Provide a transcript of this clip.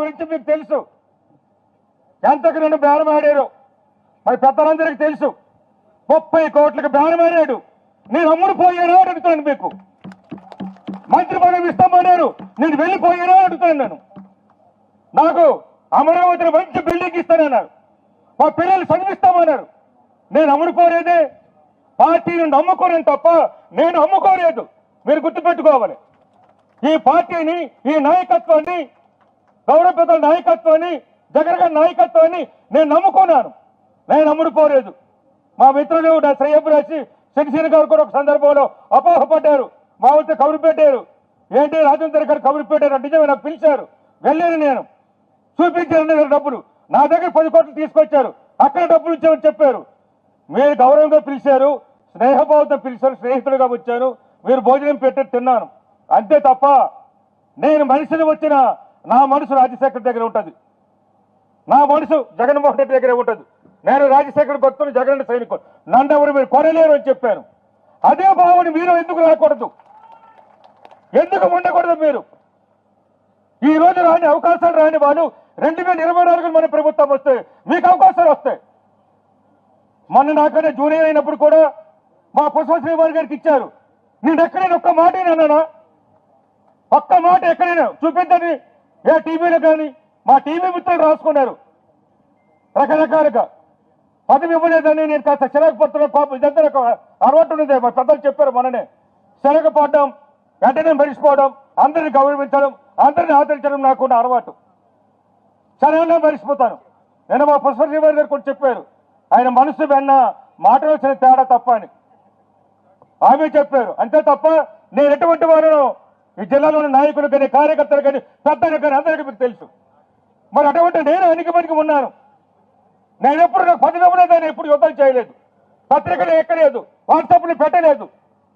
గురించి మీకు తెలుసు. ఎంతకు నన్ను బేరమాడారు? మరి పెద్దలందరికీ తెలుసు. ముప్పై కోట్లకు బేరమాడాడు. నేను అమ్ముడు పోయాను అని అడుగుతాను మీకు. మంత్రి పదవి ఇస్తామన్నారు. నేను వెళ్ళిపోయాను అడుగుతున్నాను నేను. నాకు అమరావతిని మంచి బిల్డింగ్ ఇస్తానన్నారు. మా పిల్లలు చదివిస్తామన్నారు. నేను అమ్ముడుకోలేదే పార్టీని నమ్ముకోలేను తప్ప నేను అమ్ముకోలేదు. మీరు గుర్తుపెట్టుకోవాలి. ఈ పార్టీని ఈ నాయకత్వాన్ని గౌరవ పెద్దల నాయకత్వాన్ని జగన్ గారి నాయకత్వాన్ని నేను నమ్ముకున్నాను. నేను నమ్ముడుపోలేదు మా మిత్రులు నా శ్రేయపు రాసి శనిశీన గారు కూడా ఒక సందర్భంలో అపోహపడ్డారు. మా వద్ద కబురు పెట్టారు ఏంటి రాజేంద్ర గారు కబురు పెట్టారు నిజమే నాకు పిలిచారు. వెళ్ళాను నేను. చూపించారు డబ్బులు. నా దగ్గర పది కోట్లు తీసుకొచ్చారు. అక్కడ డబ్బులు ఇచ్చామని చెప్పారు. మీరు గౌరవంగా పిలిచారు స్నేహభావంతో పిలిచారు స్నేహితులుగా వచ్చారు. మీరు భోజనం పెట్టి తిన్నాను. అంతే తప్ప నేను మనిషిని వచ్చిన నా మనసు రాజశేఖర్ దగ్గర ఉంటుంది. నా మనసు జగన్మోహన్ రెడ్డి దగ్గరే ఉంటుంది. నేను రాజశేఖర్ భక్తులు జగన్ సైనికుడు నన్ను ఎవరు మీరు కొనలేరు అని చెప్పాను అదే భావన మీరు ఎందుకు రాకూడదు? ఎందుకు ఉండకూడదు మీరు? ఈ రోజు రాని అవకాశాలు రాని వాళ్ళు రెండు వేల ఇరవై నాలుగు మన ప్రభుత్వం వస్తే మీకు అవకాశాలు వస్తాయి. మొన్న నాకనే జూనియర్ అయినప్పుడు కూడా మా పుష్ప శ్రీవారి గారికి ఇచ్చారు. నేను ఎక్కడైనా ఒక్క మాట అన్నానా ఒక్క మాట ఎక్కడైనా చూపించండి. ఏ టీవీలో కానీ మా టీవీ మిత్రులు రాసుకున్నారు. రకరకాలుగా. పదవి ఇవ్వలేదని నేను కాస్త చిరగపడుతున్నా పాపం ఇదంతా నాకు అలవాటు ఉన్నదే. మా పెద్దలు చెప్పారు మననే చిరగపడడం వెంటనే మరిచిపోవడం అందరిని గౌరవించడం అందరిని ఆదరించడం నాకున్న అలవాటు. చాలా మరిచిపోతాను నేను మా పుష్పశ్రీవారి గారు కూడా చెప్పారు. ఆయన మనసు వెన్న మాటలు వచ్చిన తేడా తప్ప అని. ఆమె చెప్పారు. అంతే తప్ప నేను ఎటువంటి వారు ఈ జిల్లాలోని నాయకులు కానీ కార్యకర్తలు కానీ పెద్దలు కానీ అందరికీ మీకు తెలుసు. మరి అటువంటి నేను అణిగిమణిగి ఉన్నాను. నేను ఎప్పుడు నాకు పదవి ఇవ్వలేదు నేను ఎప్పుడు యుద్ధం చేయలేదు. పత్రికలు ఎక్కలేదు వాట్సాప్లు పెట్టలేదు.